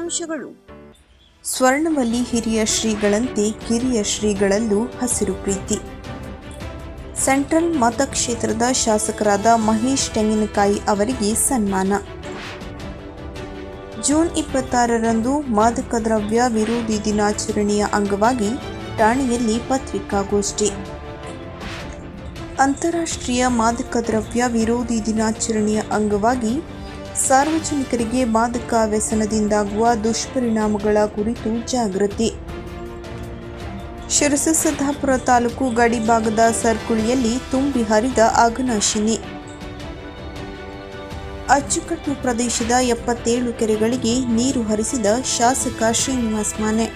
ಮುಖ್ಯಾಂಶಗಳು ಸ್ವರ್ಣವಲ್ಲಿ ಹಿರಿಯ ಶ್ರೀಗಳಂತೆ ಕಿರಿಯ ಶ್ರೀಗಳಲ್ಲೂ ಹಸಿರು ಪ್ರೀತಿ. ಸೆಂಟ್ರಲ್ ಮತಕ್ಷೇತ್ರದ ಶಾಸಕರಾದ ಮಹೇಶ್ ತೆಂಗಿನಕಾಯಿ ಅವರಿಗೆ ಸನ್ಮಾನ. ಜೂನ್ ಇಪ್ಪತ್ತಾರರಂದು ಮಾದಕ ದ್ರವ್ಯ ವಿರೋಧಿ ದಿನಾಚರಣೆಯ ಅಂಗವಾಗಿ ಠಾಣೆಯಲ್ಲಿ ಪತ್ರಿಕಾಗೋಷ್ಠಿ. ಅಂತಾರಾಷ್ಟ್ರೀಯ ಮಾದಕ ದ್ರವ್ಯ ವಿರೋಧಿ ದಿನಾಚರಣೆಯ ಅಂಗವಾಗಿ ಸಾರ್ವಜನಿಕರಿಗೆ ಮಾದಕ ವ್ಯಸನದಿಂದಾಗುವ ದುಷ್ಪರಿಣಾಮಗಳ ಕುರಿತು ಜಾಗೃತಿ. ಶಿರಸಸಿದ್ದಾಪುರ ತಾಲೂಕು ಗಡಿಭಾಗದ ಸರ್ಕುಳಿಯಲ್ಲಿ ತುಂಬಿ ಹರಿದ ಅಘನಾಶಿನಿ. ಅಚ್ಚುಕಟ್ಟು ಪ್ರದೇಶದ ಎಪ್ಪತ್ತೇಳು ಕೆರೆಗಳಿಗೆ ನೀರು ಹರಿಸಿದ ಶಾಸಕ ಶ್ರೀನಿವಾಸ್ ಮಾನೆ.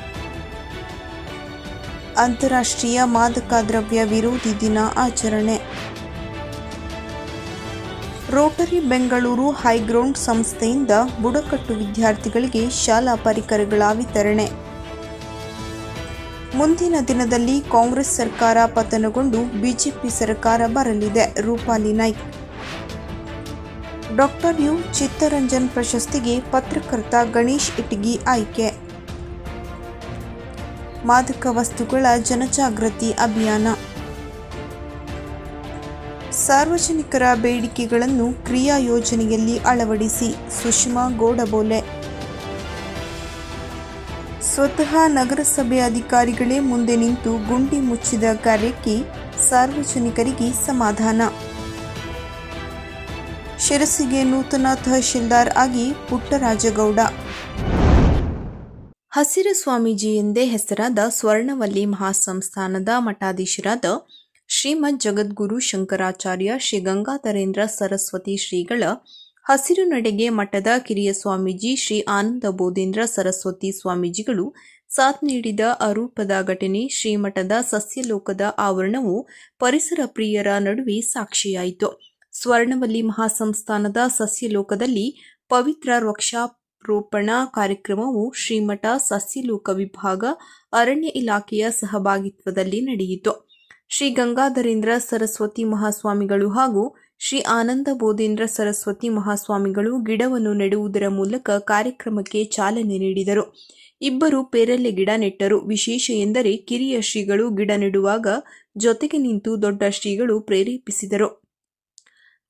ಅಂತಾರಾಷ್ಟ್ರೀಯ ಮಾದಕ ದ್ರವ್ಯ ವಿರೋಧಿ ದಿನ ಆಚರಣೆ. ರೋಟರಿ ಬೆಂಗಳೂರು ಹೈಗ್ರೌಂಡ್ ಸಂಸ್ಥೆಯಿಂದ ಬುಡಕಟ್ಟು ವಿದ್ಯಾರ್ಥಿಗಳಿಗೆ ಶಾಲಾ ಪರಿಕರಗಳ ವಿತರಣೆ. ಮುಂದಿನ ದಿನದಲ್ಲಿ ಕಾಂಗ್ರೆಸ್ ಸರ್ಕಾರ ಪತನಗೊಂಡು ಬಿಜೆಪಿ ಸರ್ಕಾರ ಬರಲಿದೆ. ರೂಪಾಲಿ ನಾಯ್ಕ್. Doctor U. ಚಿತ್ತರಂಜನ್ ಪ್ರಶಸ್ತಿಗೆ ಪತ್ರಕರ್ತ ಗಣೇಶ್ ಇಟಗಿ ಆಯ್ಕೆ. ಮಾದಕ ವಸ್ತುಗಳ ಜನಜಾಗೃತಿ ಅಭಿಯಾನ. ಸಾರ್ವಜನಿಕರ ಬೇಡಿಕೆಗಳನ್ನು ಕ್ರಿಯಾ ಯೋಜನೆಯಲ್ಲಿ ಅಳವಡಿಸಿ ಸುಷ್ಮಾ ಗೋಡಬೋಲೆ. ಸ್ವತಃ ನಗರಸಭೆ ಅಧಿಕಾರಿಗಳೇ ಮುಂದೆ ನಿಂತು ಗುಂಡಿ ಮುಚ್ಚಿದ ಕಾರ್ಯಕ್ಕೆ ಸಾರ್ವಜನಿಕರಿಗೆ ಸಮಾಧಾನ. ಶಿರಸಿಗೆ ನೂತನ ತಹಶೀಲ್ದಾರ್ ಆಗಿ ಪುಟ್ಟರಾಜಗೌಡ. ಹಸಿರು ಸ್ವಾಮೀಜಿ ಎಂದೇ ಹೆಸರಾದ ಸ್ವರ್ಣವಲ್ಲಿ ಮಹಾಸಂಸ್ಥಾನದ ಮಠಾಧೀಶರಾದ ಶ್ರೀಮದ್ ಜಗದ್ಗುರು ಶಂಕರಾಚಾರ್ಯ ಶ್ರೀ ಗಂಗಾಧರೇಂದ್ರ ಸರಸ್ವತಿ ಶ್ರೀಗಳ ಹಸಿರು ನಡೆಗೆ ಮಠದ ಕಿರಿಯ ಸ್ವಾಮೀಜಿ ಶ್ರೀ ಆನಂದ ಬೋಧೇಂದ್ರ ಸರಸ್ವತಿ ಸ್ವಾಮೀಜಿಗಳು ಸಾಥ್ ನೀಡಿದ ಅರೂಪದ ಘಟನೆ, ಶ್ರೀಮಠದ ಸಸ್ಯಲೋಕದ ಆವರಣವು ಪರಿಸರ ಪ್ರಿಯರ ನಡುವೆ ಸಾಕ್ಷಿಯಾಯಿತು. ಸ್ವರ್ಣವಲ್ಲಿ ಮಹಾಸಂಸ್ಥಾನದ ಸಸ್ಯಲೋಕದಲ್ಲಿ ಪವಿತ್ರ ವೃಕ್ಷಾರೋಪಣ ಕಾರ್ಯಕ್ರಮವು ಶ್ರೀಮಠ ಸಸ್ಯಲೋಕ ವಿಭಾಗ ಅರಣ್ಯ ಇಲಾಖೆಯ ಸಹಭಾಗಿತ್ವದಲ್ಲಿ ನಡೆಯಿತು. ಶ್ರೀ ಗಂಗಾಧರೇಂದ್ರ ಸರಸ್ವತಿ ಮಹಾಸ್ವಾಮಿಗಳು ಹಾಗೂ ಶ್ರೀ ಆನಂದ ಬೋಧೇಂದ್ರ ಸರಸ್ವತಿ ಮಹಾಸ್ವಾಮಿಗಳು ಗಿಡವನ್ನು ನೆಡುವುದರ ಮೂಲಕ ಕಾರ್ಯಕ್ರಮಕ್ಕೆ ಚಾಲನೆ ನೀಡಿದರು. ಇಬ್ಬರು ಪೇರಲೆ ಗಿಡ ನೆಟ್ಟರು. ವಿಶೇಷ ಎಂದರೆ ಕಿರಿಯ ಶ್ರೀಗಳು ಗಿಡ ನೆಡುವಾಗ ಜೊತೆಗೆ ನಿಂತು ದೊಡ್ಡ ಶ್ರೀಗಳು ಪ್ರೇರೇಪಿಸಿದರು.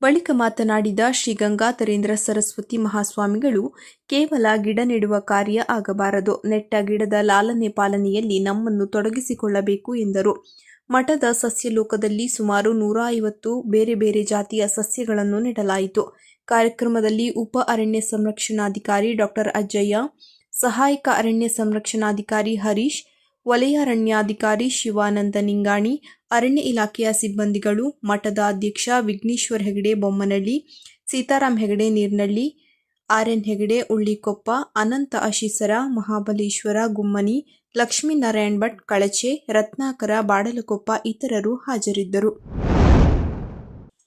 ಬಳಿಕ ಮಾತನಾಡಿದ ಶ್ರೀ ಗಂಗಾಧರೇಂದ್ರ ಸರಸ್ವತಿ ಮಹಾಸ್ವಾಮಿಗಳು, ಕೇವಲ ಗಿಡ ನೆಡುವ ಕಾರ್ಯ ಆಗಬಾರದು. ನೆಟ್ಟ ಗಿಡದ ಲಾಲನೆ ಪಾಲನೆಯಲ್ಲಿ ನಮ್ಮನ್ನು ತೊಡಗಿಸಿಕೊಳ್ಳಬೇಕು ಎಂದರು. ಮಠದ ಸಸ್ಯಲೋಕದಲ್ಲಿ ಸುಮಾರು ನೂರ ಐವತ್ತು ಬೇರೆ ಬೇರೆ ಜಾತಿಯ ಸಸ್ಯಗಳನ್ನು ನೆಡಲಾಯಿತು. ಕಾರ್ಯಕ್ರಮದಲ್ಲಿ ಉಪ ಅರಣ್ಯ ಸಂರಕ್ಷಣಾಧಿಕಾರಿ ಡಾಕ್ಟರ್ ಅಜ್ಜಯ್ಯ ಸಹಾಯಕ ಅರಣ್ಯ ಸಂರಕ್ಷಣಾಧಿಕಾರಿ ಹರೀಶ್, ವಲಯ ಅರಣ್ಯಾಧಿಕಾರಿ ಶಿವಾನಂದ ನಿಂಗಾಣಿ, ಅರಣ್ಯ ಇಲಾಖೆಯ ಸಿಬ್ಬಂದಿಗಳು, ಮಠದ ಅಧ್ಯಕ್ಷ ವಿಘ್ನೇಶ್ವರ್ ಹೆಗಡೆ ಬೊಮ್ಮನಳ್ಳಿ ಸೀತಾರಾಮ್ ಹೆಗಡೆ ನೀರ್ನಳ್ಳಿ ಆರ್ಎನ್ ಹೆಗಡೆ ಉಳ್ಳಿಕೊಪ್ಪ, ಅನಂತ ಅಶೀಸರ, ಮಹಾಬಲೇಶ್ವರ ಗುಮ್ಮನಿ ಲಕ್ಷ್ಮೀನಾರಾಯಣ್ ಭಟ್, ಕಳಚೆ, ರತ್ನಾಕರ, ಬಾಡಲಕೊಪ್ಪ ಇತರರು ಹಾಜರಿದ್ದರು.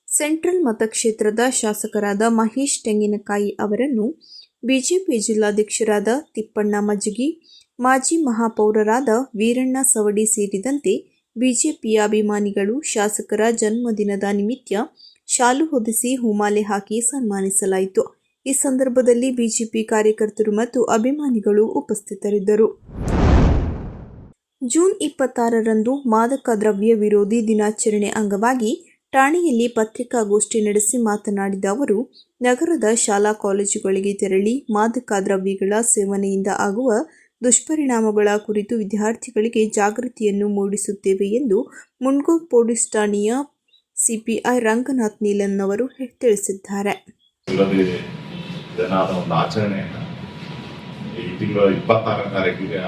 ಸೆಂಟ್ರಲ್ ಮತಕ್ಷೇತ್ರದ ಶಾಸಕರಾದ ಮಹೇಶ್ ತೆಂಗಿನಕಾಯಿ ಅವರನ್ನು ಬಿಜೆಪಿ ಜಿಲ್ಲಾಧ್ಯಕ್ಷರಾದ ತಿಪ್ಪಣ್ಣ ಮಜ್ಜಿಗಿ, ಮಾಜಿ ಮಹಾಪೌರರಾದ ವೀರಣ್ಣ ಸವಡಿ ಸೇರಿದಂತೆ ಬಿಜೆಪಿಯ ಅಭಿಮಾನಿಗಳು ಶಾಸಕರ ಜನ್ಮದಿನದ ನಿಮಿತ್ತ ಶಾಲು ಹೊದಿಸಿ ಹೂಮಾಲೆ ಹಾಕಿ ಸನ್ಮಾನಿಸಲಾಯಿತು. ಈ ಸಂದರ್ಭದಲ್ಲಿ ಬಿಜೆಪಿ ಕಾರ್ಯಕರ್ತರು ಮತ್ತು ಅಭಿಮಾನಿಗಳು ಉಪಸ್ಥಿತರಿದ್ದರು. ಜೂನ್ ಇಪ್ಪತ್ತಾರರಂದು ಮಾದಕ ದ್ರವ್ಯ ವಿರೋಧಿ ದಿನಾಚರಣೆ ಅಂಗವಾಗಿ ಠಾಣೆಯಲ್ಲಿ ಪತ್ರಿಕಾಗೋಷ್ಠಿ ನಡೆಸಿ ಮಾತನಾಡಿದ ಅವರು, ನಗರದ ಶಾಲಾ ಕಾಲೇಜುಗಳಿಗೆ ತೆರಳಿ ಮಾದಕ ದ್ರವ್ಯಗಳ ಸೇವನೆಯಿಂದ ಆಗುವ ದುಷ್ಪರಿಣಾಮಗಳ ಕುರಿತು ವಿದ್ಯಾರ್ಥಿಗಳಿಗೆ ಜಾಗೃತಿಯನ್ನು ಮೂಡಿಸುತ್ತೇವೆ ಎಂದು ಮುನ್ಗೋ ಪೊಲೀಸ್ ಠಾಣೆಯ ಸಿಪಿಐ ರಂಗನಾಥ್ ನೀಲನ್ ಅವರು ತಿಳಿಸಿದ್ದಾರೆ.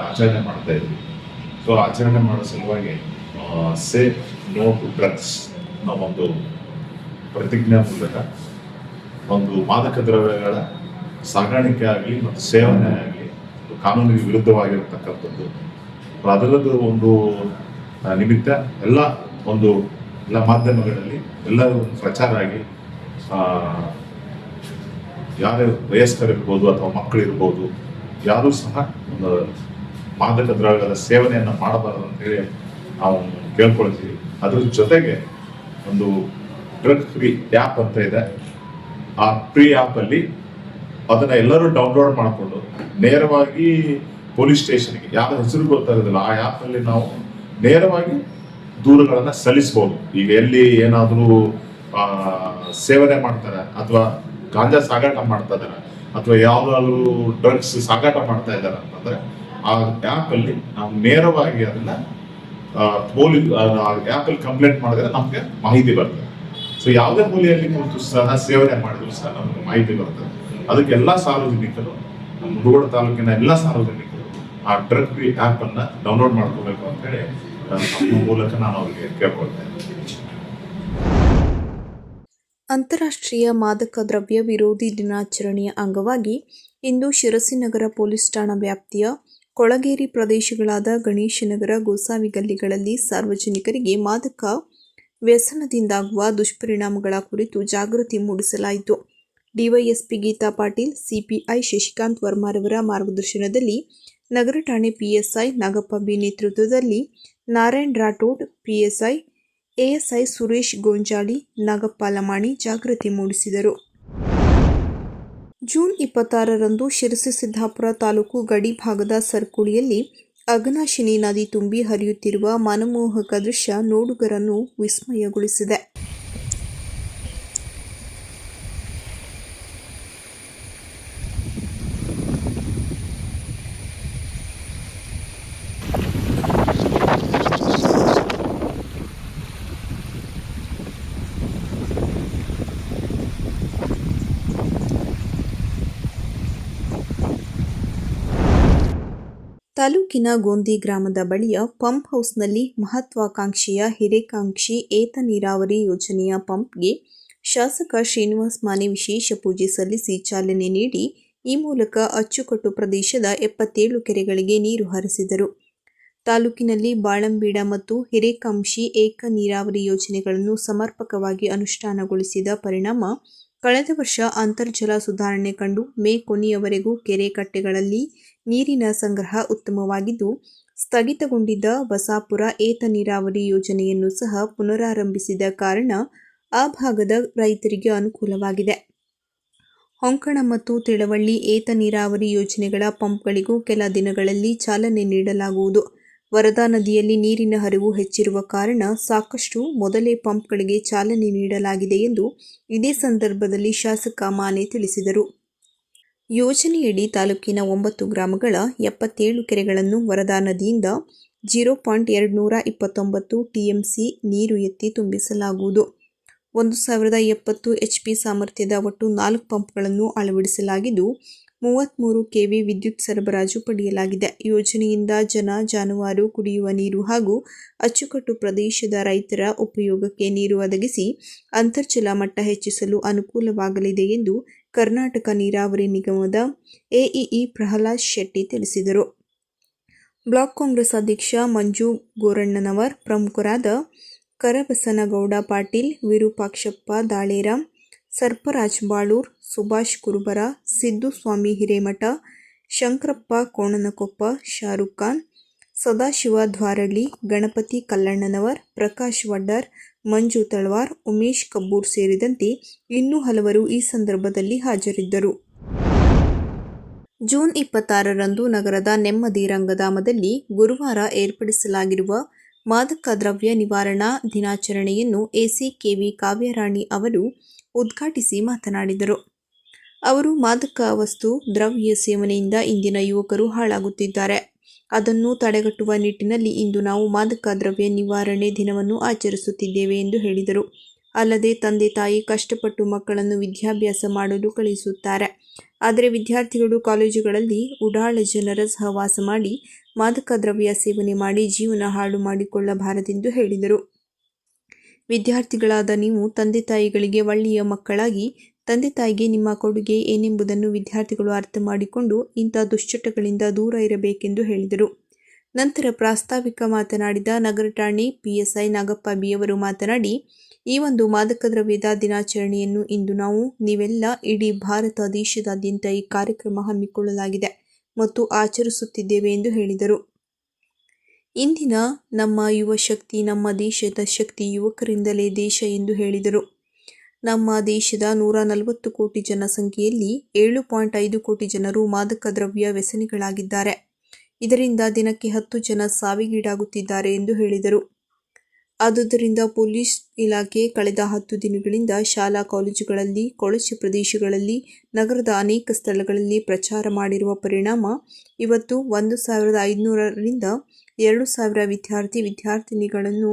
ಆಚರಣೆ ಮಾಡ್ತಾ ಇದ್ವಿ. ಸೊ ಆಚರಣೆ ಮಾಡೋ ಸಲುವಾಗಿ ಸೇಫ್ ನೋ ಟು ಡ್ರಗ್ಸ್ ಅನ್ನೋ ಒಂದು ಪ್ರತಿಜ್ಞಾ ಮೂಲಕ ಒಂದು ಮಾದಕ ದ್ರವ್ಯಗಳ ಸಾಗಾಣಿಕೆ ಆಗಲಿ ಮತ್ತು ಸೇವನೆ ಆಗಲಿ ಕಾನೂನಿಗೆ ವಿರುದ್ಧವಾಗಿರತಕ್ಕಂಥದ್ದು. ಅದರದ್ದು ಒಂದು ನಿಮಿತ್ತ ಎಲ್ಲ ಒಂದು ಎಲ್ಲ ಮಾಧ್ಯಮಗಳಲ್ಲಿ ಎಲ್ಲರೂ ಪ್ರಚಾರ ಆಗಿ ಯಾರೇ ವಯಸ್ಕರಿರ್ಬೋದು ಅಥವಾ ಮಕ್ಕಳಿರ್ಬೋದು, ಯಾರೂ ಸಹ ಒಂದು ಮಾದಕ ದ್ರವ್ಯಗಳ ಸೇವನೆಯನ್ನು ಮಾಡಬಾರದು ಅಂತೇಳಿ ನಾವು ಕೇಳ್ಕೊಳ್ತೀವಿ. ಅದ್ರ ಜೊತೆಗೆ ಒಂದು ಡ್ರಗ್ ಫ್ರೀ ಆ್ಯಪ್ ಅಂತ ಇದೆ. ಆ ಫ್ರೀ ಆ್ಯಪಲ್ಲಿ ಅದನ್ನ ಎಲ್ಲರೂ ಡೌನ್ಲೋಡ್ ಮಾಡಿಕೊಂಡು ನೇರವಾಗಿ ಪೊಲೀಸ್ ಸ್ಟೇಷನ್ಗೆ ಯಾವ ಹೆಸರು ಗೊತ್ತಾಗೋದಿಲ್ಲ, ಆ ಆ್ಯಪಲ್ಲಿ ನಾವು ನೇರವಾಗಿ ದೂರುಗಳನ್ನ ಸಲ್ಲಿಸ್ಬೋದು. ಈಗ ಎಲ್ಲಿ ಏನಾದರೂ ಸೇವನೆ ಮಾಡ್ತಾರೆ ಅಥವಾ ಗಾಂಜಾ ಸಾಗಾಟ ಮಾಡ್ತಾ ಇದ್ದಾರೆ ಅಥವಾ ಯಾವ್ದಾದ್ರು ಡ್ರಗ್ಸ್ ಸಾಗಾಟ ಮಾಡ್ತಾ ಇದ್ದಾರೆ ಅಂತಂದ್ರೆ ಆ ಆ್ಯಪಲ್ಲಿ ನಾವು ನೇರವಾಗಿ ಅದನ್ನ ಪೊಲೀಸ್ ಆ್ಯಪಲ್ಲಿ ಕಂಪ್ಲೇಂಟ್ ಮಾಡಿದ್ರೆ ನಮಗೆ ಮಾಹಿತಿ ಬರ್ತದೆ. ಸೊ ಯಾವುದೇ ಮೂಲೆಯಲ್ಲಿ ಕುರಿತು ಸಹ ಸೇವನೆ ಮಾಡಿದ್ರು ಸಹ ನಮಗೆ ಮಾಹಿತಿ ಬರ್ತದೆ. ಅದಕ್ಕೆ ಎಲ್ಲ ಸಾರ್ವಜನಿಕರು ನಮ್ಮ ಮುರುಗೋಡ ತಾಲೂಕಿನ ಎಲ್ಲ ಸಾರ್ವಜನಿಕರು ಆ ಡ್ರಗ್ ಫ್ರೀ ಅನ್ನ ಡೌನ್ಲೋಡ್ ಮಾಡ್ಕೋಬೇಕು ಅಂತ ಹೇಳಿ ಆ, ನಮ್ಮ ಮೂಲಕ ನಾನು ಅವರಿಗೆ ಕೇಳ್ಕೊಳ್ತೇನೆ. ಅಂತಾರಾಷ್ಟ್ರೀಯ ಮಾದಕ ದ್ರವ್ಯ ವಿರೋಧಿ ದಿನಾಚರಣೆಯ ಅಂಗವಾಗಿ ಇಂದು ಶಿರಸಿನಗರ ಪೊಲೀಸ್ ಠಾಣಾ ವ್ಯಾಪ್ತಿಯ ಕೊಳಗೇರಿ ಪ್ರದೇಶಗಳಾದ ಗಣೇಶನಗರ, ಗೋಸಾವಿ ಗಲ್ಲಿಗಳಲ್ಲಿ ಸಾರ್ವಜನಿಕರಿಗೆ ಮಾದಕ ವ್ಯಸನದಿಂದಾಗುವ ದುಷ್ಪರಿಣಾಮಗಳ ಕುರಿತು ಜಾಗೃತಿ ಮೂಡಿಸಲಾಯಿತು. ಡಿವೈಎಸ್ಪಿ ಗೀತಾ ಪಾಟೀಲ್, ಸಿಪಿಐ ಶಶಿಕಾಂತ್ ವರ್ಮಾರವರ ಮಾರ್ಗದರ್ಶನದಲ್ಲಿ ನಗರ ಠಾಣೆ ಪಿಎಸ್ಐ ನಾಗಪ್ಪ ಬಿ ನೇತೃತ್ವದಲ್ಲಿ ನಾರಾಯಣ್ ರಾಠೋಡ್, ಪಿಎಸ್ಐ ಎಎಸ್ಐ ಸುರೇಶ್ ಗೋಂಜಾಳಿ, ನಾಗಪ್ಪ ಲಮಾಣಿ ಜಾಗೃತಿ ಮೂಡಿಸಿದರು. ಜೂನ್ ಇಪ್ಪತ್ತಾರರಂದು ಶಿರಸಿ ಸಿದ್ದಾಪುರ ತಾಲೂಕು ಗಡಿ ಭಾಗದ ಸರ್ಕುಳಿಯಲ್ಲಿ ಅಘನಾಶಿನಿ ನದಿ ತುಂಬಿ ಹರಿಯುತ್ತಿರುವ ಮನಮೋಹಕ ದೃಶ್ಯ ನೋಡುಗರನ್ನು ವಿಸ್ಮಯಗೊಳಿಸಿದೆ. ತಾಲೂಕಿನ ಗೋಂದಿ ಗ್ರಾಮದ ಬಳಿಯ ಪಂಪ್ ಹೌಸ್ನಲ್ಲಿ ಮಹತ್ವಾಕಾಂಕ್ಷೆಯ ಹಿರೇಕಾಂಕ್ಷಿ ಏತ ನೀರಾವರಿ ಯೋಜನೆಯ ಪಂಪ್ಗೆ ಶಾಸಕ ಶ್ರೀನಿವಾಸ್ ಮಾನೆ ವಿಶೇಷ ಪೂಜೆ ಸಲ್ಲಿಸಿ ಚಾಲನೆ ನೀಡಿ, ಈ ಮೂಲಕ ಅಚ್ಚುಕಟ್ಟು ಪ್ರದೇಶದ ಎಪ್ಪತ್ತೇಳು ಕೆರೆಗಳಿಗೆ ನೀರು ಹರಿಸಿದರು. ತಾಲೂಕಿನಲ್ಲಿ ಬಾಳಂಬೀಡ ಮತ್ತು ಹಿರೇಕಾಂಕ್ಷಿ ಏಕ ನೀರಾವರಿ ಯೋಜನೆಗಳನ್ನು ಸಮರ್ಪಕವಾಗಿ ಅನುಷ್ಠಾನಗೊಳಿಸಿದ ಪರಿಣಾಮ, ಕಳೆದ ವರ್ಷ ಅಂತರ್ಜಲ ಸುಧಾರಣೆ ಕಂಡು ಮೇ ಕೊನೆಯವರೆಗೂ ಕೆರೆ ಕಟ್ಟೆಗಳಲ್ಲಿ ನೀರಿನ ಸಂಗ್ರಹ ಉತ್ತಮವಾಗಿದ್ದು, ಸ್ಥಗಿತಗೊಂಡಿದ್ದ ಬಸಾಪುರ ಏತ ನೀರಾವರಿ ಯೋಜನೆಯನ್ನು ಸಹ ಪುನರಾರಂಭಿಸಿದ ಕಾರಣ ಆ ಭಾಗದ ರೈತರಿಗೆ ಅನುಕೂಲವಾಗಿದೆ. ಹೊಂಕಣ ಮತ್ತು ತಿಳವಳ್ಳಿ ಏತ ನೀರಾವರಿ ಯೋಜನೆಗಳ ಪಂಪ್ಗಳಿಗೂ ಕೆಲ ದಿನಗಳಲ್ಲಿ ಚಾಲನೆ ನೀಡಲಾಗುವುದು. ವರದಾ ನದಿಯಲ್ಲಿ ನೀರಿನ ಹರಿವು ಹೆಚ್ಚಿರುವ ಕಾರಣ ಸಾಕಷ್ಟು ಮೊದಲೇ ಪಂಪ್ಗಳಿಗೆ ಚಾಲನೆ ನೀಡಲಾಗಿದೆ ಎಂದು ಇದೇ ಸಂದರ್ಭದಲ್ಲಿ ಶಾಸಕ ಮಾನೆ ತಿಳಿಸಿದರು. ಯೋಜನೆಯಡಿ ತಾಲೂಕಿನ ಒಂಬತ್ತು ಗ್ರಾಮಗಳ ಎಪ್ಪತ್ತೇಳು ಕೆರೆಗಳನ್ನು ವರದಾ ನದಿಯಿಂದ ಜೀರೋ ಪಾಯಿಂಟ್ ಎರಡು ನೂರ ಇಪ್ಪತ್ತೊಂಬತ್ತು ಟಿಎಂಸಿ ನೀರು ಎತ್ತಿ ತುಂಬಿಸಲಾಗುವುದು. ಒಂದು ಸಾವಿರದ ಎಪ್ಪತ್ತು ಎಚ್ ಪಿ ಸಾಮರ್ಥ್ಯದ ಒಟ್ಟು ನಾಲ್ಕು ಪಂಪ್ಗಳನ್ನು ಅಳವಡಿಸಲಾಗಿದ್ದು ಮೂವತ್ತ್ಮೂರು ಕೆವಿ ವಿದ್ಯುತ್ ಸರಬರಾಜು ಪಡೆಯಲಾಗಿದೆ. ಯೋಜನೆಯಿಂದ ಜನ ಜಾನುವಾರು ಕುಡಿಯುವ ನೀರು ಹಾಗೂ ಅಚ್ಚುಕಟ್ಟು ಪ್ರದೇಶದ ರೈತರ ಉಪಯೋಗಕ್ಕೆ ನೀರು ಒದಗಿಸಿ, ಅಂತರ್ಜಲ ಮಟ್ಟ ಹೆಚ್ಚಿಸಲು ಅನುಕೂಲವಾಗಲಿದೆ ಎಂದು ಕರ್ನಾಟಕ ನೀರಾವರಿ ನಿಗಮದ ಎಇಇ ಪ್ರಹ್ಲಾದ್ ಶೆಟ್ಟಿ ತಿಳಿಸಿದರು. ಬ್ಲಾಕ್ ಕಾಂಗ್ರೆಸ್ ಅಧ್ಯಕ್ಷ ಮಂಜು ಗೋರಣ್ಣನವರ್, ಪ್ರಮುಖರಾದ ಕರಬಸನಗೌಡ ಪಾಟೀಲ್, ವಿರೂಪಾಕ್ಷಪ್ಪ ದಾಳೇರಾಮ್, ಸರ್ಪರಾಜ್ ಬಾಳೂರ್, ಸುಭಾಷ್ ಕುರುಬರ, ಸಿದ್ದು ಸ್ವಾಮಿ ಹಿರೇಮಠ, ಶಂಕರಪ್ಪ ಕೋಣನಕೊಪ್ಪ, ಶಾರುಖ್ ಖಾನ್, ಸದಾಶಿವ ದ್ವಾರಳ್ಳಿ, ಗಣಪತಿ ಕಲ್ಲಣ್ಣನವರ್, ಪ್ರಕಾಶ್ ವಡ್ಡರ್ ಮಂಜು ತಳವಾರ್, ಉಮೇಶ್ ಕಬ್ಬೂರ್ ಸೇರಿದಂತೆ ಇನ್ನೂ ಹಲವರು ಈ ಸಂದರ್ಭದಲ್ಲಿ ಹಾಜರಿದ್ದರು. ಜೂನ್ ಇಪ್ಪತ್ತಾರರಂದು ನಗರದ ನೆಮ್ಮದಿ ರಂಗಧಾಮದಲ್ಲಿ ಗುರುವಾರ ಏರ್ಪಡಿಸಲಾಗಿರುವ ಮಾದಕ ದ್ರವ್ಯ ನಿವಾರಣಾ ದಿನಾಚರಣೆಯನ್ನು ಎಸಿ ಕೆವಿ ಕಾವ್ಯರಾಣಿ ಅವರು ಉದ್ಘಾಟಿಸಿ ಮಾತನಾಡಿದರು. ಅವರು ಮಾದಕ ವಸ್ತು, ದ್ರವ್ಯ ಸೇವನೆಯಿಂದ ಇಂದಿನ ಯುವಕರು ಹಾಳಾಗುತ್ತಿದ್ದಾರೆ. ಅದನ್ನು ತಡೆಗಟ್ಟುವ ನಿಟ್ಟಿನಲ್ಲಿ ಇಂದು ನಾವು ಮಾದಕ ದ್ರವ್ಯ ನಿವಾರಣೆ ದಿನವನ್ನು ಆಚರಿಸುತ್ತಿದ್ದೇವೆ ಎಂದು ಹೇಳಿದರು. ಅಲ್ಲದೆ ತಂದೆ ತಾಯಿ ಕಷ್ಟಪಟ್ಟು ಮಕ್ಕಳನ್ನು ವಿದ್ಯಾಭ್ಯಾಸ ಮಾಡಲು ಕಳುಹಿಸುತ್ತಾರೆ ಆದರೆ ವಿದ್ಯಾರ್ಥಿಗಳು ಕಾಲೇಜುಗಳಲ್ಲಿ ಉಡಾಳ ಜನರ ಸಹವಾಸ ಮಾಡಿ ಮಾದಕ ದ್ರವ್ಯ ಸೇವನೆ ಮಾಡಿ ಜೀವನ ಹಾಳು ಮಾಡಿಕೊಳ್ಳಬಾರದೆಂದು ಹೇಳಿದರು. ವಿದ್ಯಾರ್ಥಿಗಳಾದ ನೀವು ತಂದೆ ತಾಯಿಗಳಿಗೆ ಒಳ್ಳೆಯ ಮಕ್ಕಳಾಗಿ ತಂದೆ ತಾಯಿಗೆ ನಿಮ್ಮ ಕೊಡುಗೆ ಏನೆಂಬುದನ್ನು ವಿದ್ಯಾರ್ಥಿಗಳು ಅರ್ಥ ಮಾಡಿಕೊಂಡು ಇಂಥ ದುಶ್ಚಟಗಳಿಂದ ದೂರ ಇರಬೇಕೆಂದು ಹೇಳಿದರು. ನಂತರ ಪ್ರಾಸ್ತಾವಿಕ ಮಾತನಾಡಿದ ನಗರ ಠಾಣೆ ಪಿಎಸ್ಐ ನಾಗಪ್ಪ ಬಿಯವರು ಮಾತನಾಡಿ, ಈ ಒಂದು ಮಾದಕ ದ್ರವ್ಯದ ದಿನಾಚರಣೆಯನ್ನು ಇಂದು ನಾವು, ನೀವೆಲ್ಲ ಇಡೀ ಭಾರತ ದೇಶದಾದ್ಯಂತ ಈ ಕಾರ್ಯಕ್ರಮ ಹಮ್ಮಿಕೊಳ್ಳಲಾಗಿದೆ ಮತ್ತು ಆಚರಿಸುತ್ತಿದ್ದೇವೆ ಎಂದು ಹೇಳಿದರು. ಇಂದಿನ ನಮ್ಮ ಯುವ ಶಕ್ತಿ, ನಮ್ಮ ದೇಶದ ಶಕ್ತಿ ಯುವಕರಿಂದಲೇ ದೇಶ ಎಂದು ಹೇಳಿದರು. ನಮ್ಮ ದೇಶದ ನೂರ ನಲವತ್ತು ಕೋಟಿ ಜನಸಂಖ್ಯೆಯಲ್ಲಿ ಏಳು ಪಾಯಿಂಟ್ ಐದು ಕೋಟಿ ಜನರು ಮಾದಕ ದ್ರವ್ಯ ವ್ಯಸನಿಗಳಾಗಿದ್ದಾರೆ. ಇದರಿಂದ ದಿನಕ್ಕೆ ಹತ್ತು ಜನ ಸಾವಿಗೀಡಾಗುತ್ತಿದ್ದಾರೆ ಎಂದು ಹೇಳಿದರು. ಆದುದರಿಂದ ಪೊಲೀಸ್ ಇಲಾಖೆ ಕಳೆದ ಹತ್ತು ದಿನಗಳಿಂದ ಶಾಲಾ ಕಾಲೇಜುಗಳಲ್ಲಿ, ಕೊಳಚೆ ಪ್ರದೇಶಗಳಲ್ಲಿ, ನಗರದ ಅನೇಕ ಸ್ಥಳಗಳಲ್ಲಿ ಪ್ರಚಾರ ಮಾಡಿರುವ ಪರಿಣಾಮ ಇವತ್ತು ಒಂದು ಸಾವಿರದ ಐದುನೂರರಿಂದ ಎರಡು ಸಾವಿರ ವಿದ್ಯಾರ್ಥಿ ವಿದ್ಯಾರ್ಥಿನಿಗಳನ್ನು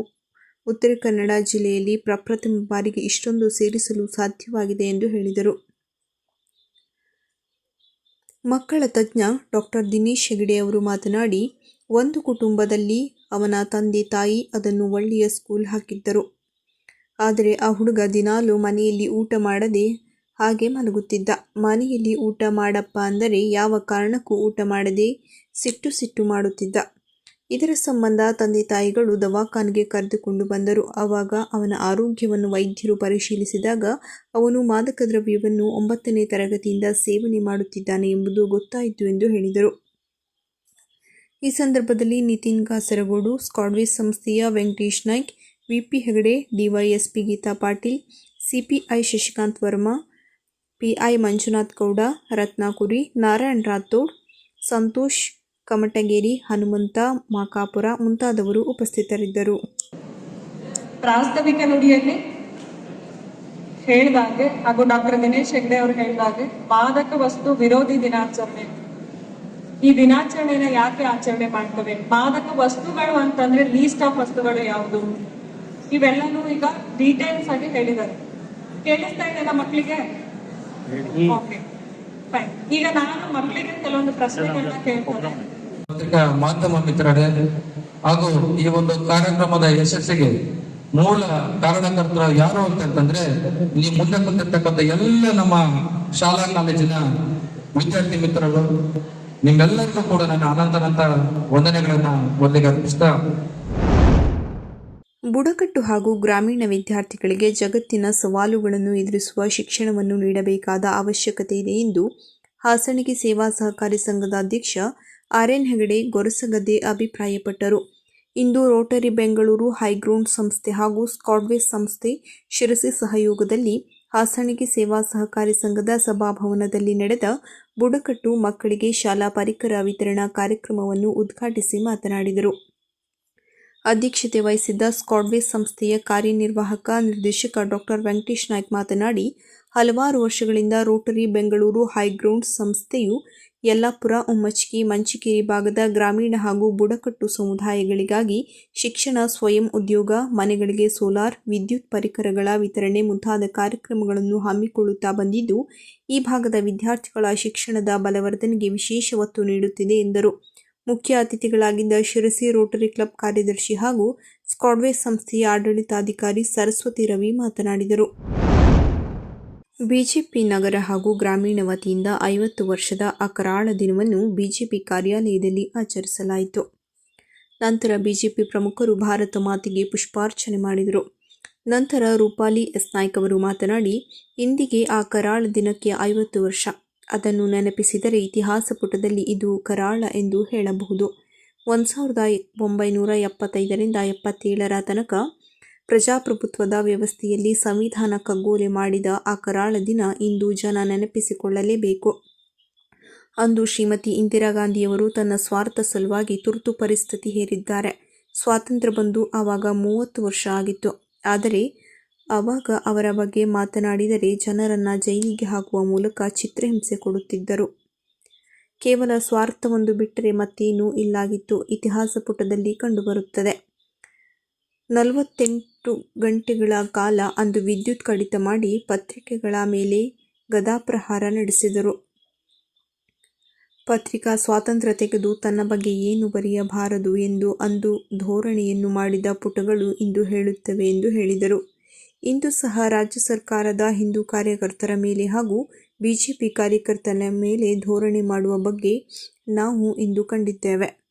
ಉತ್ತರ ಕನ್ನಡ ಜಿಲ್ಲೆಯಲ್ಲಿ ಪ್ರಪ್ರಥಮ ಬಾರಿಗೆ ಇಷ್ಟೊಂದು ಸೇರಿಸಲು ಸಾಧ್ಯವಾಗಿದೆ ಎಂದು ಹೇಳಿದರು. ಮಕ್ಕಳ ತಜ್ಞ ಡಾಕ್ಟರ್ ದಿನೇಶ್ ಹೆಗಡೆ ಅವರು ಮಾತನಾಡಿ, ಒಂದು ಕುಟುಂಬದಲ್ಲಿ ಅವನ ತಂದೆ ತಾಯಿ ಅದನ್ನು ಒಳ್ಳೆಯ ಸ್ಕೂಲ್ ಹಾಕಿದ್ದರು. ಆದರೆ ಆ ಹುಡುಗ ದಿನಾಲು ಮನೆಯಲ್ಲಿ ಊಟ ಮಾಡದೆ ಹಾಗೆ ಮಲಗುತ್ತಿದ್ದ. ಮನೆಯಲ್ಲಿ ಊಟ ಮಾಡಪ್ಪ ಅಂದರೆ ಯಾವ ಕಾರಣಕ್ಕೂ ಊಟ ಮಾಡದೆ ಸಿಟ್ಟು ಸಿಟ್ಟು ಮಾಡುತ್ತಿದ್ದ. ಇದರ ಸಂಬಂಧ ತಂದೆ ತಾಯಿಗಳು ದವಾಖಾನೆಗೆ ಕರೆದುಕೊಂಡು ಬಂದರು. ಆವಾಗ ಅವನ ಆರೋಗ್ಯವನ್ನು ವೈದ್ಯರು ಪರಿಶೀಲಿಸಿದಾಗ ಅವನು ಮಾದಕ ದ್ರವ್ಯವನ್ನು ಒಂಬತ್ತನೇ ತರಗತಿಯಿಂದ ಸೇವನೆ ಮಾಡುತ್ತಿದ್ದಾನೆ ಎಂಬುದು ಗೊತ್ತಾಯಿತು ಎಂದು ಹೇಳಿದರು. ಈ ಸಂದರ್ಭದಲ್ಲಿ ನಿತಿನ್ ಕಾಸರಗೋಡು, ಸ್ಕಾಡ್ವೇಸ್ ಸಂಸ್ಥೆಯ Venkatesh Naik, VP Hegde, DYSP Geeta Patil, CPI Shashikant Verma, PI Manjunath Gowda, Ratnakuri, Narayan Rathod, Santosh Kamatageri Hanumanta Makapura ಮುಂತಾದವರು ಉಪಸ್ಥಿತರಿದ್ದರು. ಪ್ರಾಸ್ತಾವಿಕ ನುಡಿಯಲ್ಲಿ ಹೇಳಿದಾಗೆ ಹಾಗೂ ಡಾಕ್ಟರ್ ದಿನೇಶ್ ಹೆಗ್ಡೆ ಅವರು ಹೇಳಿದಾಗೆ ಮಾದಕ ವಸ್ತು ವಿರೋಧಿ ದಿನಾಚರಣೆ. ಈ ದಿನಾಚರಣೆನ ಯಾಕೆ ಆಚರಣೆ ಮಾಡ್ತವೆ? ಮಾದಕ ವಸ್ತುಗಳು ಅಂತಂದ್ರೆ ಲೀಸ್ಟ್ ಆಫ್ ವಸ್ತುಗಳು ಯಾವುದು? ಇವೆಲ್ಲನೂ ಈಗ ಡೀಟೇಲ್ಸ್ ಆಗಿ ಹೇಳಿದ್ದಾರೆ. ಕೇಳಿಸ್ತಾ ಇದೆಯಲ್ಲ ಮಕ್ಕಳಿಗೆ? ಓಕೆ ಫೈನ್ ಈಗ ನಾನು ಮಕ್ಕಳಿಗೆ ಕೆಲವೊಂದು ಪ್ರಶ್ನೆಗಳನ್ನ ಕೇಳ್ತೇನೆ ಪತ್ರಿಕಾ ಮಾಧ್ಯಮ ಮಿತ್ರರೇ, ಹಾಗೂ ಈ ಒಂದು ಕಾರ್ಯಕ್ರಮದ ಯಶಸ್ಸಿಗೆ ಮೂಲ ಕಾರಣಕರ್ತರ ಯಾರು ಅಂತಂದ್ರೆ ಈ ಮುಂದೆ ಬಂದಿರ್ತಕ್ಕಂಥ ಎಲ್ಲ ನಮ್ಮ ಶಾಲಾ ಕಾಲೇಜಿನ ವಿದ್ಯಾರ್ಥಿ ಮಿತ್ರರು, ನಿಮ್ಮೆಲ್ಲರಿಗೂ ಕೂಡ ನನ್ನ ಅನಂತನಂತ ವಂದನೆಗಳನ್ನ ಮೊದಲಿಗೆ ಅರ್ಪಿಸ್ತಾ ಬುಡಕಟ್ಟು ಹಾಗೂ ಗ್ರಾಮೀಣ ವಿದ್ಯಾರ್ಥಿಗಳಿಗೆ ಜಗತ್ತಿನ ಸವಾಲುಗಳನ್ನು ಎದುರಿಸುವ ಶಿಕ್ಷಣವನ್ನು ನೀಡಬೇಕಾದ ಅವಶ್ಯಕತೆ ಇದೆ ಎಂದು ಹಾಸಣಿಗೆ ಸೇವಾ ಸಹಕಾರಿ ಸಂಘದ ಅಧ್ಯಕ್ಷ ಆರ್ ಹೆಗಡೆ ಗೊರಸಗದ್ದೆ ಅಭಿಪ್ರಾಯಪಟ್ಟರು. ಇಂದು ರೋಟರಿ ಬೆಂಗಳೂರು ಹೈಗ್ರೌಂಡ್ ಸಂಸ್ಥೆ ಹಾಗೂ ಸ್ಕಾಡ್ವೇಸ್ ಸಂಸ್ಥೆ ಶಿರಸಿ ಸಹಯೋಗದಲ್ಲಿ ಹಾಸಣಿಗೆ ಸೇವಾ ಸಹಕಾರಿ ಸಂಘದ ಸಭಾಭವನದಲ್ಲಿ ನಡೆದ ಬುಡಕಟ್ಟು ಮಕ್ಕಳಿಗೆ ಶಾಲಾ ಪರಿಕರ ವಿತರಣಾ ಕಾರ್ಯಕ್ರಮವನ್ನು ಉದ್ಘಾಟಿಸಿ ಮಾತನಾಡಿದರು. ಅಧ್ಯಕ್ಷತೆ ವಹಿಸಿದ್ದ ಸ್ಕಾಡ್ವೇಸ್ ಸಂಸ್ಥೆಯ ಕಾರ್ಯನಿರ್ವಾಹಕ ನಿರ್ದೇಶಕ ಡಾಕ್ಟರ್ ವೆಂಕಟೇಶ್ ನಾಯ್ಕ್ ಮಾತನಾಡಿ ಹಲವಾರು ವರ್ಷಗಳಿಂದ ರೋಟರಿ ಬೆಂಗಳೂರು ಹೈಗ್ರೌಂಡ್ ಸಂಸ್ಥೆಯು ಯಲ್ಲಾಪುರ ಉಮ್ಮಚ್ಕಿ ಮಂಚಿಕೇರಿ ಭಾಗದ ಗ್ರಾಮೀಣ ಹಾಗೂ ಬುಡಕಟ್ಟು ಸಮುದಾಯಗಳಿಗಾಗಿ ಶಿಕ್ಷಣ, ಸ್ವಯಂ ಉದ್ಯೋಗ, ಮನೆಗಳಿಗೆ ಸೋಲಾರ್, ವಿದ್ಯುತ್ ಪರಿಕರಗಳ ವಿತರಣೆ ಮುಂತಾದ ಕಾರ್ಯಕ್ರಮಗಳನ್ನು ಹಮ್ಮಿಕೊಳ್ಳುತ್ತಾ ಬಂದಿದ್ದು, ಈ ಭಾಗದ ವಿದ್ಯಾರ್ಥಿಗಳ ಶಿಕ್ಷಣದ ಬಲವರ್ಧನೆಗೆ ವಿಶೇಷ ಒತ್ತು ನೀಡುತ್ತಿದೆ ಎಂದರು. ಮುಖ್ಯ ಅತಿಥಿಗಳಾಗಿದ್ದ ಶಿರಸಿ ರೋಟರಿ ಕ್ಲಬ್ ಕಾರ್ಯದರ್ಶಿ ಹಾಗೂ ಸ್ಕಾಡ್ವೇಸ್ ಸಂಸ್ಥೆಯ ಆಡಳಿತಾಧಿಕಾರಿ ಸರಸ್ವತಿ ರವಿ ಮಾತನಾಡಿದರು. ಬಿಜೆಪಿ ನಗರ ಹಾಗೂ ಗ್ರಾಮೀಣ ವತಿಯಿಂದ ಐವತ್ತು ವರ್ಷದ ಅಕರಾಳ ದಿನವನ್ನು ಬಿಜೆಪಿ ಕಾರ್ಯಾಲಯದಲ್ಲಿ ಆಚರಿಸಲಾಯಿತು. ನಂತರ ಬಿಜೆಪಿ ಪ್ರಮುಖರು ಭಾರತ ಮಾತೆಗೆ ಪುಷ್ಪಾರ್ಚನೆ ಮಾಡಿದರು. ನಂತರ ರೂಪಾಲಿ ಎಸ್ ನಾಯ್ಕ ಅವರು ಮಾತನಾಡಿ, ಇಂದಿಗೆ ಆ ಕರಾಳ ದಿನಕ್ಕೆ ಐವತ್ತು ವರ್ಷ. ಅದನ್ನು ನೆನಪಿಸಿದರೆ ಇತಿಹಾಸ ಪುಟದಲ್ಲಿ ಇದು ಕರಾಳ ಎಂದು ಹೇಳಬಹುದು. ಒಂದು ಸಾವಿರದ ಒಂಬೈನೂರ ಎಪ್ಪತ್ತೈದರಿಂದ ಎಪ್ಪತ್ತೇಳರ ತನಕ ಪ್ರಜಾಪ್ರಭುತ್ವದ ವ್ಯವಸ್ಥೆಯಲ್ಲಿ ಸಂವಿಧಾನ ಕಗ್ಗೊಲೆ ಮಾಡಿದ ಆ ಕರಾಳ ದಿನ ಇಂದು ಜನ ನೆನಪಿಸಿಕೊಳ್ಳಲೇಬೇಕು. ಅಂದು ಶ್ರೀಮತಿ ಇಂದಿರಾ ಗಾಂಧಿಯವರು ತನ್ನ ಸ್ವಾರ್ಥ ಸಲುವಾಗಿ ತುರ್ತು ಪರಿಸ್ಥಿತಿ ಹೇರಿದ್ದಾರೆ. ಸ್ವಾತಂತ್ರ್ಯ ಬಂದು ಆವಾಗ ಮೂವತ್ತು ವರ್ಷ ಆಗಿತ್ತು. ಆದರೆ ಆವಾಗ ಅವರ ಬಗ್ಗೆ ಮಾತನಾಡಿದರೆ ಜನರನ್ನು ಜೈಲಿಗೆ ಹಾಕುವ ಮೂಲಕ ಚಿತ್ರಹಿಂಸೆ ಕೊಡುತ್ತಿದ್ದರು. ಕೇವಲ ಸ್ವಾರ್ಥವೊಂದು ಬಿಟ್ಟರೆ ಮತ್ತೇನೂ ಇಲ್ಲಾಗಿತ್ತು. ಇತಿಹಾಸ ಪುಟದಲ್ಲಿ ಕಂಡುಬರುತ್ತದೆ. ನಲವತ್ತೆಂಟು ಗಂಟೆಗಳ ಕಾಲ ಅಂದು ವಿದ್ಯುತ್ ಕಡಿತ ಮಾಡಿ ಪತ್ರಿಕೆಗಳ ಮೇಲೆ ಗದಾಪ್ರಹಾರ ನಡೆಸಿದರು. ಪತ್ರಿಕಾ ಸ್ವಾತಂತ್ರ್ಯ ತೆಗೆದು ತನ್ನ ಬಗ್ಗೆ ಏನು ಬರೆಯಬಾರದು ಎಂದು ಅಂದು ಧೋರಣೆಯನ್ನು ಮಾಡಿದ ಪುಟಗಳು ಇಂದು ಹೇಳುತ್ತವೆ ಎಂದು ಹೇಳಿದರು. ಇಂದು ಸಹ ರಾಜ್ಯ ಸರ್ಕಾರದ ಹಿಂದೂ ಕಾರ್ಯಕರ್ತರ ಮೇಲೆ ಹಾಗೂ ಬಿಜೆಪಿ ಕಾರ್ಯಕರ್ತರ ಮೇಲೆ ಧೋರಣೆ ಮಾಡುವ ಬಗ್ಗೆ ನಾವು ಇಂದು ಕಂಡಿದ್ದೇವೆ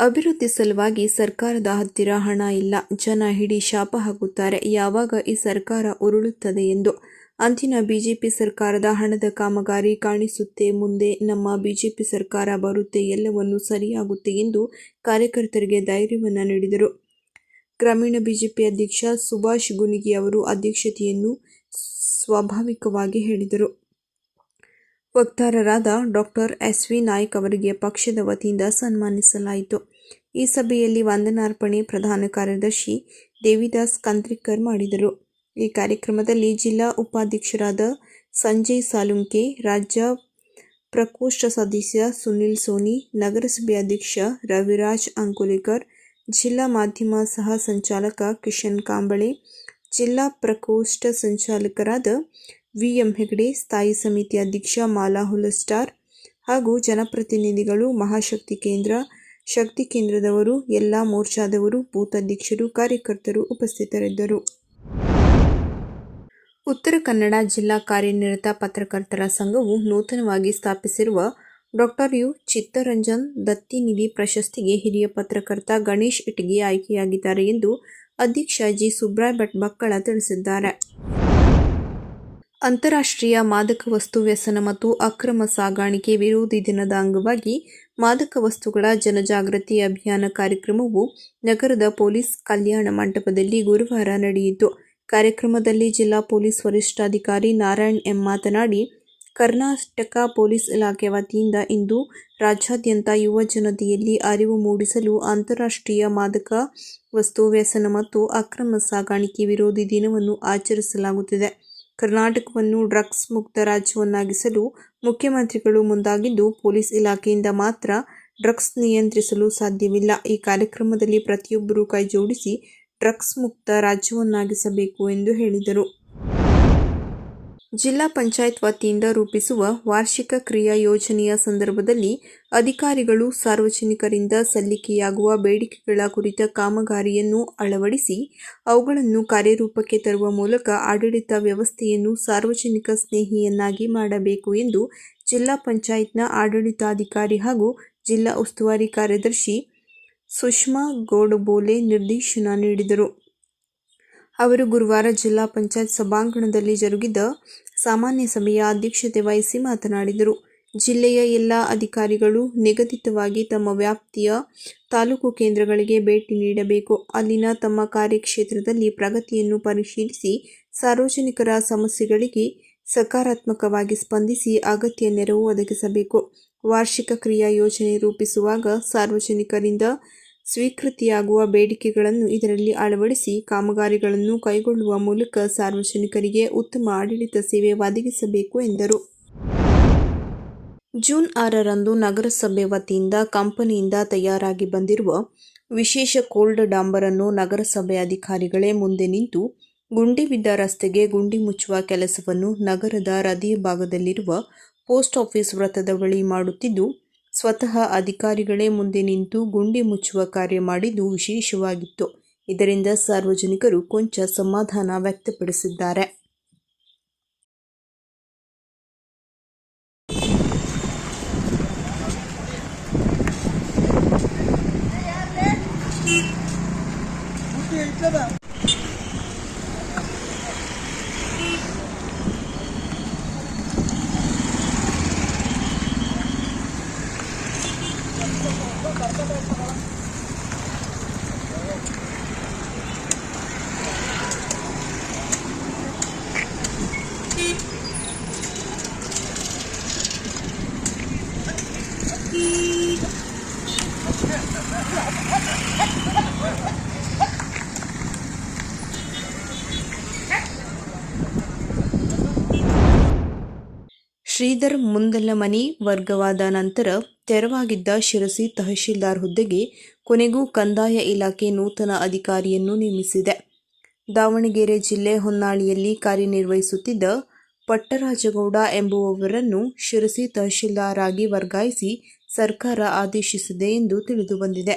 ಅಭಿವೃದ್ಧಿ ಸಲುವಾಗಿ ಸರ್ಕಾರದ ಹತ್ತಿರ ಹಣ ಇಲ್ಲ. ಜನ ಹಿಡಿ ಶಾಪ ಹಾಕುತ್ತಾರೆ. ಯಾವಾಗ ಈ ಸರ್ಕಾರ ಉರುಳುತ್ತದೆ ಎಂದು? ಅಂದಿನ ಬಿಜೆಪಿ ಸರ್ಕಾರದ ಹಣದ ಕಾಮಗಾರಿ ಕಾಣಿಸುತ್ತೆ ಮುಂದೆ. ನಮ್ಮ ಬಿಜೆಪಿ ಸರ್ಕಾರ ಬರುತ್ತೆ, ಎಲ್ಲವನ್ನೂ ಸರಿಯಾಗುತ್ತೆ ಎಂದು ಕಾರ್ಯಕರ್ತರಿಗೆ ಧೈರ್ಯವನ್ನು ನೀಡಿದರು. ಗ್ರಾಮೀಣ ಬಿಜೆಪಿ ಅಧ್ಯಕ್ಷ ಸುಭಾಷ್ ಗುನಿಗಿ ಅವರು ಅಧ್ಯಕ್ಷತೆಯನ್ನು ಸ್ವಾಭಾವಿಕವಾಗಿ ಹೇಳಿದರು. ವಕ್ತಾರರಾದ ಡಾಕ್ಟರ್ ಎಸ್ ವಿ ನಾಯ್ಕ್ ಅವರಿಗೆ ಪಕ್ಷದ ವತಿಯಿಂದ ಸನ್ಮಾನಿಸಲಾಯಿತು. ಈ ಸಭೆಯಲ್ಲಿ ವಂದನಾರ್ಪಣೆ ಪ್ರಧಾನ ಕಾರ್ಯದರ್ಶಿ ದೇವಿದಾಸ್ ಕಂತ್ರಿಕರ್ ಮಾಡಿದರು. ಈ ಕಾರ್ಯಕ್ರಮದಲ್ಲಿ ಜಿಲ್ಲಾ ಉಪಾಧ್ಯಕ್ಷರಾದ ಸಂಜಯ್ ಸಾಲುಂಕೆ, ರಾಜ್ಯ ಪ್ರಕೋಷ್ಠ ಸದಸ್ಯ ಸುನಿಲ್ ಸೋನಿ, ನಗರಸಭೆ ಅಧ್ಯಕ್ಷ ರವಿರಾಜ್ ಅಂಕುಲಿಕರ್, ಜಿಲ್ಲಾ ಮಾಧ್ಯಮ ಸಹ ಸಂಚಾಲಕ ಕಿಶನ್ ಕಾಂಬಳೆ, ಜಿಲ್ಲಾ ಪ್ರಕೋಷ್ಠ ಸಂಚಾಲಕರಾದ ವಿಎಂ ಹೆಗಡೆ ಸ್ಥಾಯಿ ಸಮಿತಿ ಅಧ್ಯಕ್ಷ ಮಾಲಾ ಹುಲಸ್ಟಾರ್ ಹಾಗೂ ಜನಪ್ರತಿನಿಧಿಗಳು ಮಹಾಶಕ್ತಿ ಕೇಂದ್ರ, ಶಕ್ತಿ ಕೇಂದ್ರದವರು, ಎಲ್ಲ ಮೋರ್ಚಾದವರು, ಬೂತ್ ಅಧ್ಯಕ್ಷರು, ಕಾರ್ಯಕರ್ತರು ಉಪಸ್ಥಿತರಿದ್ದರು. ಉತ್ತರ ಕನ್ನಡ ಜಿಲ್ಲಾ ಕಾರ್ಯನಿರತ ಪತ್ರಕರ್ತರ ಸಂಘವು ನೂತನವಾಗಿ ಸ್ಥಾಪಿಸಿರುವ ಡಾಕ್ಟರ್ ಯು. ಚಿತ್ತರಂಜನ್ ದತ್ತಿನಿಧಿ ಪ್ರಶಸ್ತಿಗೆ ಹಿರಿಯ ಪತ್ರಕರ್ತ ಗಣೇಶ್ ಇಟ್ಗಿ ಆಯ್ಕೆಯಾಗಿದ್ದಾರೆ ಎಂದು ಅಧ್ಯಕ್ಷ ಜಿ. ಸುಬ್ರಾಯ್ ಭಟ್ ಬಕ್ಕಳ ತಿಳಿಸಿದ್ದಾರೆ. ಅಂತಾರಾಷ್ಟ್ರೀಯ ಮಾದಕ ವಸ್ತು ವ್ಯಸನ ಮತ್ತು ಅಕ್ರಮ ಸಾಗಾಣಿಕೆ ವಿರೋಧಿ ದಿನದ ಅಂಗವಾಗಿ ಮಾದಕ ವಸ್ತುಗಳ ಜನಜಾಗೃತಿ ಅಭಿಯಾನ ಕಾರ್ಯಕ್ರಮವು ನಗರದ ಪೊಲೀಸ್ ಕಲ್ಯಾಣ ಮಂಟಪದಲ್ಲಿ ಗುರುವಾರ ನಡೆಯಿತು. ಕಾರ್ಯಕ್ರಮದಲ್ಲಿ ಜಿಲ್ಲಾ ಪೊಲೀಸ್ ವರಿಷ್ಠಾಧಿಕಾರಿ ನಾರಾಯಣ್ ಎಂ ಮಾತನಾಡಿ, ಕರ್ನಾಟಕ ಪೊಲೀಸ್ ಇಲಾಖೆ ವತಿಯಿಂದ ಇಂದು ರಾಜ್ಯಾದ್ಯಂತ ಯುವ ಜನತೆಯಲ್ಲಿ ಅರಿವು ಮೂಡಿಸಲು ಅಂತಾರಾಷ್ಟ್ರೀಯ ಮಾದಕ ವಸ್ತು ವ್ಯಸನ ಮತ್ತು ಅಕ್ರಮ ಸಾಗಾಣಿಕೆ ವಿರೋಧಿ ದಿನವನ್ನು ಆಚರಿಸಲಾಗುತ್ತಿದೆ. ಕರ್ನಾಟಕವನ್ನು ಡ್ರಗ್ಸ್ ಮುಕ್ತ ರಾಜ್ಯವನ್ನಾಗಿಸಲು ಮುಖ್ಯಮಂತ್ರಿಗಳು ಮುಂದಾಗಿದ್ದು, ಪೊಲೀಸ್ ಇಲಾಖೆಯಿಂದ ಮಾತ್ರ ಡ್ರಗ್ಸ್ ನಿಯಂತ್ರಿಸಲು ಸಾಧ್ಯವಿಲ್ಲ. ಈ ಕಾರ್ಯಕ್ರಮದಲ್ಲಿ ಪ್ರತಿಯೊಬ್ಬರೂ ಕೈಜೋಡಿಸಿ ಡ್ರಗ್ಸ್ ಮುಕ್ತ ರಾಜ್ಯವನ್ನಾಗಿಸಬೇಕು ಎಂದು ಹೇಳಿದರು. ಜಿಲ್ಲಾ ಪಂಚಾಯತ್ ವತಿಯಿಂದ ರೂಪಿಸುವ ವಾರ್ಷಿಕ ಕ್ರಿಯಾ ಯೋಜನೆಯ ಸಂದರ್ಭದಲ್ಲಿ ಅಧಿಕಾರಿಗಳು ಸಾರ್ವಜನಿಕರಿಂದ ಸಲ್ಲಿಕೆಯಾಗುವ ಬೇಡಿಕೆಗಳ ಕುರಿತ ಕಾಮಗಾರಿಯನ್ನು ಅಳವಡಿಸಿ ಅವುಗಳನ್ನು ಕಾರ್ಯರೂಪಕ್ಕೆ ತರುವ ಮೂಲಕ ಆಡಳಿತ ವ್ಯವಸ್ಥೆಯನ್ನು ಸಾರ್ವಜನಿಕ ಸ್ನೇಹಿಯನ್ನಾಗಿ ಮಾಡಬೇಕು ಎಂದು ಜಿಲ್ಲಾ ಪಂಚಾಯತ್ನ ಆಡಳಿತಾಧಿಕಾರಿ ಹಾಗೂ ಜಿಲ್ಲಾ ಉಸ್ತುವಾರಿ ಕಾರ್ಯದರ್ಶಿ ಸುಷ್ಮಾ ಗೋಡಬೋಲೆ ನಿರ್ದೇಶನ ನೀಡಿದರು. ಅವರು ಗುರುವಾರ ಜಿಲ್ಲಾ ಪಂಚಾಯತ್ ಸಭಾಂಗಣದಲ್ಲಿ ಜರುಗಿದ ಸಾಮಾನ್ಯ ಸಭೆಯ ಅಧ್ಯಕ್ಷತೆ ವಹಿಸಿ ಮಾತನಾಡಿದರು. ಜಿಲ್ಲೆಯ ಎಲ್ಲ ಅಧಿಕಾರಿಗಳು ನಿಗದಿತವಾಗಿ ತಮ್ಮ ವ್ಯಾಪ್ತಿಯ ತಾಲೂಕು ಕೇಂದ್ರಗಳಿಗೆ ಭೇಟಿ ನೀಡಬೇಕು. ಅಲ್ಲಿನ ತಮ್ಮ ಕಾರ್ಯಕ್ಷೇತ್ರದಲ್ಲಿ ಪ್ರಗತಿಯನ್ನು ಪರಿಶೀಲಿಸಿ ಸಾರ್ವಜನಿಕರ ಸಮಸ್ಯೆಗಳಿಗೆ ಸಕಾರಾತ್ಮಕವಾಗಿ ಸ್ಪಂದಿಸಿ ಅಗತ್ಯ ನೆರವು ಒದಗಿಸಬೇಕು. ವಾರ್ಷಿಕ ಕ್ರಿಯಾ ಯೋಜನೆ ರೂಪಿಸುವಾಗ ಸಾರ್ವಜನಿಕರಿಂದ ಸ್ವೀಕೃತಿಯಾಗುವ ಬೇಡಿಕೆಗಳನ್ನು ಇದರಲ್ಲಿ ಅಳವಡಿಸಿ ಕಾಮಗಾರಿಗಳನ್ನು ಕೈಗೊಳ್ಳುವ ಮೂಲಕ ಸಾರ್ವಜನಿಕರಿಗೆ ಉತ್ತಮ ಆಡಳಿತ ಸೇವೆ ಒದಗಿಸಬೇಕು ಎಂದರು. ಜೂನ್ ಆರರಂದು ನಗರಸಭೆ ವತಿಯಿಂದ ಕಂಪನಿಯಿಂದ ತಯಾರಾಗಿ ಬಂದಿರುವ ವಿಶೇಷ ಕೋಲ್ಡ್ ಡಾಂಬರನ್ನು ನಗರಸಭೆ ಅಧಿಕಾರಿಗಳೇ ಮುಂದೆ ನಿಂತು ಗುಂಡಿ ಬಿದ್ದ ರಸ್ತೆಗೆ ಗುಂಡಿ ಮುಚ್ಚುವ ಕೆಲಸವನ್ನು ನಗರದ ಹೃದಯ ಭಾಗದಲ್ಲಿರುವ ಪೋಸ್ಟ್ ಆಫೀಸ್ ವೃತ್ತದ ಬಳಿ ಮಾಡುತ್ತಿದ್ದು ಸ್ವತಃ ಅಧಿಕಾರಿಗಳೇ ಮುಂದೆ ನಿಂತು ಗುಂಡಿ ಮುಚ್ಚುವ ಕಾರ್ಯ ಮಾಡಿದ್ದು ವಿಶೇಷವಾಗಿತ್ತು. ಇದರಿಂದ ಸಾರ್ವಜನಿಕರು ಕೊಂಚ ಸಮಾಧಾನ ವ್ಯಕ್ತಪಡಿಸಿದ್ದಾರೆ. ಶ್ರೀಧರ್ ಮುಂದಲಮನಿ ವರ್ಗವಾದ ನಂತರ ತೆರವಾಗಿದ್ದ ಶಿರಸಿ ತಹಶೀಲ್ದಾರ್ ಹುದ್ದೆಗೆ ಕೊನೆಗೂ ಕಂದಾಯ ಇಲಾಖೆ ನೂತನ ಅಧಿಕಾರಿಯನ್ನು ನೇಮಿಸಿದೆ. ದಾವಣಗೆರೆ ಜಿಲ್ಲೆ ಹೊನ್ನಾಳಿಯಲ್ಲಿ ಕಾರ್ಯನಿರ್ವಹಿಸುತ್ತಿದ್ದ ಪಟ್ಟರಾಜಗೌಡ ಎಂಬುವವರನ್ನು ಶಿರಸಿ ತಹಶೀಲ್ದಾರ್ ಆಗಿ ವರ್ಗಾಯಿಸಿ ಸರ್ಕಾರ ಆದೇಶಿಸಿದೆ ಎಂದು ತಿಳಿದುಬಂದಿದೆ